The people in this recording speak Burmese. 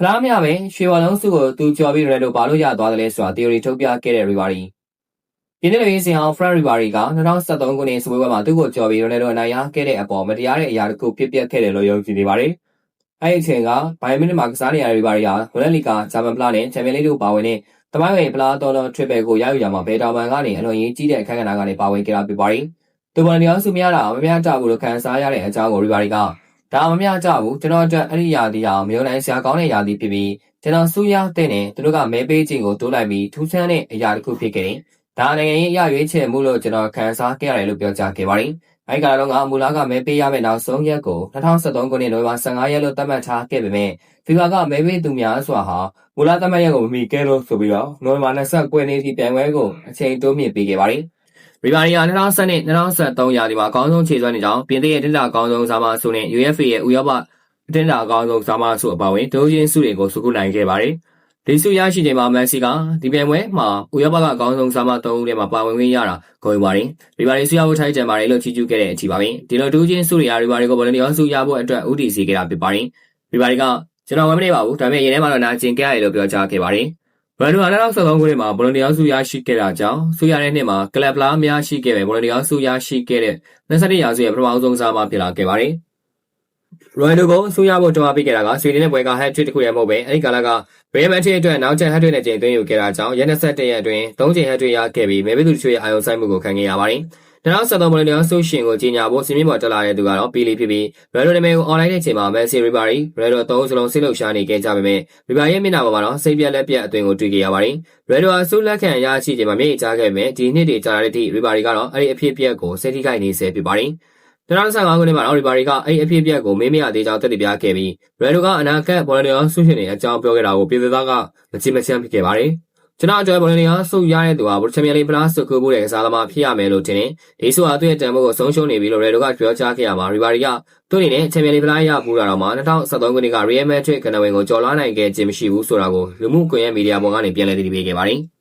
ဖလားမရပဲရွှေဝါလုံးစုကိုသူကြော်ပြီးရိုနယ်ဒိုဘာလို့ရသွားတယ်လဲဆိုတာ theory ထုတ်ပြခဲ့တဲ့ Ribery ဒီနေ့လေးစင်အောင် Fran Ribery က2023ခုနှစ်စပွဲမှာသူ့ကိုကြော်ပြီးရိုနယ်ဒိုအနိုင်ရခဲ့တဲ့အပေါ်မတရားတဲ့အရာတစ်ခုဖြစ်ပျက်ခဲ့တယ်လို့ယုံကြည်နေပါတယ်။အဲဒီအချိန်ကဘိုင်မင်းမှာကစားနေရတဲ့ Ribery ဟာဝလက်လီကာဂျာမန်ပလာနဲ့ချန်ပီယံလိတို့ပါဝင်တဲ့တမိုင်းဝင်ပလာတော်တော် triple ကိုရယူရမှာဘယ်တာမန်ကနေအလွန်ရေးကြီးတဲ့အခန်းကဏ္ဍကနေပါဝင်ခဲ့တာဖြစ်ပါတယ်။သူပေါ်နေအောင်စုမရတာမမျှတဘူးလို့ခံစားရတဲ့အကြောင်းကို Ribery က ဒါမမျှကြဘူးကျွန်တော်အတွက်အဲ့ဒီယာတီဟာမျိုးနိုင်ဆရာကောင်းတဲ့ယာတီဖြစ်ပြီးကျွန်တော်စူးရတဲ့နဲ့သူတို့ကမဲပေးခြင်းကိုတိုးလိုက်ပြီးထူးဆန်းတဲ့အရာတစ်ခုဖြစ်ခဲ့တယ်။ဒါနိုင်ငံရေးအရရွေးချယ်မှုလို့ကျွန်တော်ခံစားခဲ့ရတယ်လို့ပြောကြားခဲ့ပါတယ်။အဲဒီကာလတုန်းကမူလာကမဲပေးရမယ့်နောက်ဆုံးရက်ကို2023ခုနှစ်နိုဝင်ဘာ15ရက်လို့သတ်မှတ်ထားခဲ့ပေမဲ့ဖီဖာကမဲပေးသူများစွာဟာမူလာသတ်မှတ်ရက်ကိုမမီခဲ့လို့ဆိုပြီးတော့နိုဝင်ဘာ29ရက်နေ့ထိပြန်ပွဲကိုအချိန်တိုးမြင့်ပေးခဲ့ပါတယ်။ ရီဘာရီယာ2020နဲ့2023ရာသီမှာအကောင်းဆုံးခြေစွမ်းနေကြောင်းပြင်သစ်ရဲ့တင်တာအကောင်းဆုံးစားမဆုနဲ့ UEFA ရဲ့ဥရောပတင်တာအကောင်းဆုံးစားမဆုအပါအဝင်ဒိုးချင်းဆုတွေကိုစုခုနိုင်ခဲ့ပါတယ်။ဒီဆုရရှိချိန်မှာမန်စီကဒီပြိုင်ပွဲမှာဥရောပကအကောင်းဆုံးစားမ3ဦးထဲမှာပါဝင်ခွင့်ရတာဂုဏ်ယူပါတယ်။ရီဘာရီဆုရဖို့ထိုက်ကြံပါတယ်လို့ချီးကျူးခဲ့တဲ့အချိန်ပါပဲ။ဒီလိုဒိုးချင်းဆုတွေအရီဘာရီကိုဗလန်တီယာဆုရဖို့အတွက်ဥတီစီခဲ့တာဖြစ်ပါတယ်။ရီဘာရီကကျွန်တော်ဝယ်မနေပါဘူး။ဒါပေမဲ့ရင်ထဲမှာတော့နာကျင်ခဲ့ရတယ်လို့ပြောကြားခဲ့ပါတယ်။ ဘန်ဒူဟာ2023ခုနှစ်မှာဘောလုံးတရားစုရရှိခဲ့တာကြောင့်စုရတဲ့နှစ်မှာကလပ်လားများရှိခဲ့ပဲဘောလုံးတရားစုရရှိခဲ့တဲ့27ရာစုရဲ့ပထမဆုံးစားမဖြစ်လာခဲ့ပါတယ်။ရိုင်ဒိုကိုဆူရဖို့တွန်းအားပေးခဲ့တာကဆွေဒင်နဲ့ပွဲကဟက်ထရစ်တစ်ခုရဲ့မဟုတ်ပဲအဲဒီကာလကဘယ်မန်တီအတွက်နောက်ချက်ဟက်ထရစ်နဲ့ချိန်သွင်းယူခဲ့တာကြောင့်ရက်27ရက်အတွင်း3ချိန်ဟက်ထရစ်ရခဲ့ပြီးမဲဘီသူတို့ရဲ့အာရုံစိုက်မှုကိုခံခဲ့ရပါတယ်။ 2013ဘောလုံးတရားဆိုရှင်ကိုကြီးညာဖို့စီမင်းပေါ်တက်လာတဲ့သူကတော့ပီလီဖြစ်ပြီးရယ်ဒိုနာမည်ကိုအွန်လိုင်းနဲ့ချိန်မှာမန်စီရီဘာရီရယ်ဒိုအသုံးစလုံးဆိတ်လှုပ်ရှားနေခဲ့ကြပေမဲ့ရီဘာရဲ့မျက်နှာပေါ်မှာတော့စိတ်ပြက်လက်ပြက်အသွင်ကိုတွေ့ကြရပါတယ်။ရယ်ဒိုအဆုလက်ခံရရှိချိန်မှာမျက်ရည်ကျခဲ့ပေမဲ့ဒီနှစ်တွေကြာလာတဲ့အထိရီဘာရီကတော့အဲ့ဒီအဖြစ်ပြက်ကိုစိတ်ထိခိုက်နေဆဲဖြစ်ပါတယ်။2015ခုနှစ်မှာတော့ရီဘာရီကအဲ့ဒီအဖြစ်ပြက်ကိုမေးမရသေးကြောင်းတက်တပြခဲ့ပြီးရယ်ဒိုကအနာဂတ်ဘောလုံးတရားဆုရှင်တွေအကြောင်းပြောခဲ့တာကိုပြည်သူသားကမချင်မချမ်းဖြစ်ခဲ့ပါတယ်။ ကျွန်တော်အတွက်ဘောလုံးတွေကဆုရတဲ့သူဟာချန်ပီယံလိပလားဆုခိုးဖို့တဲ့ကစားသမားဖြစ်ရမယ်လို့ထင်တယ်။ဒီဆုဟာသူ့ရဲ့တန်ဖိုးကိုဆုံးရှုံးနေပြီလို့ရဲဒိုကပြောကြားခဲ့ရမှာရီဘာရီကသူ့အနေနဲ့ချန်ပီယံလိပလားရပူတာတော့မှ2013ခုနှစ်ကရီယယ်မက်ဒရစ်ကနဝင်ကိုကျော်လွှားနိုင်ခဲ့ခြင်းမရှိဘူးဆိုတာကိုလူမှုကွန်ရက်မီဒီယာပေါ်ကနေပြန်လည်တည်ပြီးခဲ့ပါတယ်။